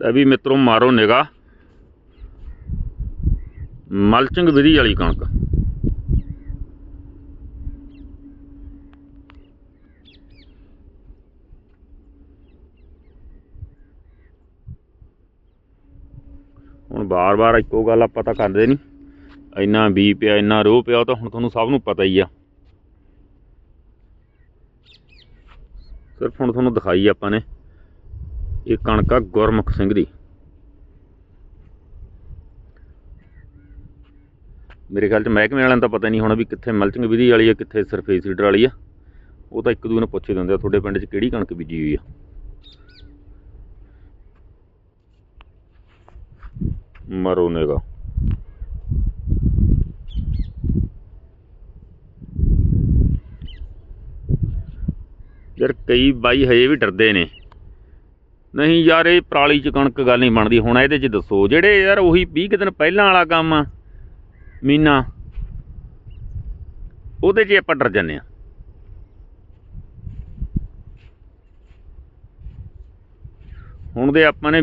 ਲੈ ਵੀ ਮਿੱਤਰੋ ਮਾਰੋ ਨਿਗਾ ਮਲਚਿੰਗ ਵਿਧੀ ਵਾਲੀ ਕਣਕ। ਹੁਣ ਬਾਰ-ਬਾਰ ਇੱਕੋ ਗੱਲ ਆਪਾਂ ਤਾਂ ਕਰਦੇ ਨਹੀਂ ਇੰਨਾ ਬੀ ਪਿਆ, ਇੰਨਾ ਰੋਹ ਪਿਆ, ਉਹ ਤਾਂ ਹੁਣ ਤੁਹਾਨੂੰ ਸਭ ਨੂੰ ਪਤਾ ਹੀ ਆ। ਸਿਰਫ ਹੁਣ ਤੁਹਾਨੂੰ ਦਿਖਾਈ ਆਪਾਂ ਨੇ। ਇਹ ਕਣਕ ਆ ਗੁਰਮੁਖ ਸਿੰਘ ਦੀ। ਮੇਰੇ ਖਿਆਲ ਚ ਮਹਿਕਮੇ ਵਾਲਿਆਂ ਨੂੰ ਤਾਂ ਪਤਾ ਨਹੀਂ ਹੋਣਾ ਵੀ ਕਿੱਥੇ ਮਲਚਿੰਗ ਵਿਧੀ ਵਾਲੀ ਆ, ਕਿੱਥੇ ਸਰਫੇਸ ਸੀਡਰ ਵਾਲੀ ਆ। ਉਹ ਤਾਂ ਇੱਕ ਦੂਜੇ ਨੂੰ ਪੁੱਛੇ ਦਿੰਦੇ ਆ, ਤੁਹਾਡੇ ਪਿੰਡ 'ਚ ਕਿਹੜੀ ਕਣਕ ਬੀਜੀ ਹੋਈ ਆ? ਮਰੋ ਨੇਗਾ ਯਾਰ ਕਈ ਬਾਈ ਹਜੇ ਵੀ ਡਰਦੇ ਨੇ। ਨਹੀਂ ਯਾਰ, ਇਹ ਪਰਾਲੀ ਚ ਕਣਕ ਗੱਲ ਨਹੀਂ ਬਣਦੀ। ਹੁਣ ਇਹਦੇ ਚ ਦੱਸੋ, ਜਿਹੜੇ ਯਾਰ ਉਹੀ 20 ਕੁ ਦਿਨ ਪਹਿਲਾਂ ਵਾਲਾ ਕੰਮ ਆ ਮਹੀਨਾ ਉਹਦੇ 'ਚ ਆਪਾਂ ਡਰ ਜਾਂਦੇ ਆ। ਹੁਣ ਦੇ ਆਪਾਂ ਨੇ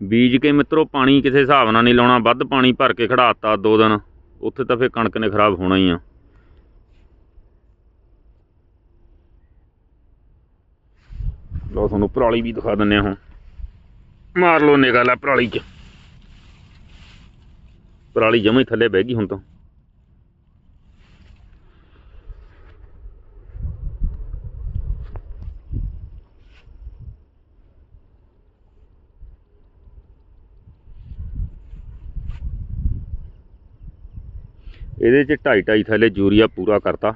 ਬੀਜ ਕੇ ਮਿੱਤਰੋ, ਪਾਣੀ ਕਿਸੇ ਹਿਸਾਬ ਨਾਲ ਨਹੀਂ ਲਾਉਣਾ, ਵੱਧ ਪਾਣੀ ਭਰ ਕੇ ਖੜਾਤਾ ਦੋ ਦਿਨ, ਉੱਥੇ ਤਾਂ ਫੇਰ ਕਣਕ ਨੇ ਖਰਾਬ ਹੋਣਾ ਹੀ ਆ। ਲਓ, ਤੁਹਾਨੂੰ ਪਰਾਲੀ ਵੀ ਦਿਖਾ ਦਿੰਨੇ ਆ ਹੁਣ। ਮਾਰ ਲਓ ਨਿਗਾਹ ਲੈ ਪਰਾਲੀ 'ਚ। ਪਰਾਲੀ ਜਮੇ ਥੱਲੇ ਬਹਿ ਗਈ ਹੁਣ ਤਾਂ। ਇਹਦੇ 'ਚ ਢਾਈ ਢਾਈ ਥੱਲੇ ਯੂਰੀਆ ਪੂਰਾ ਕਰਤਾ।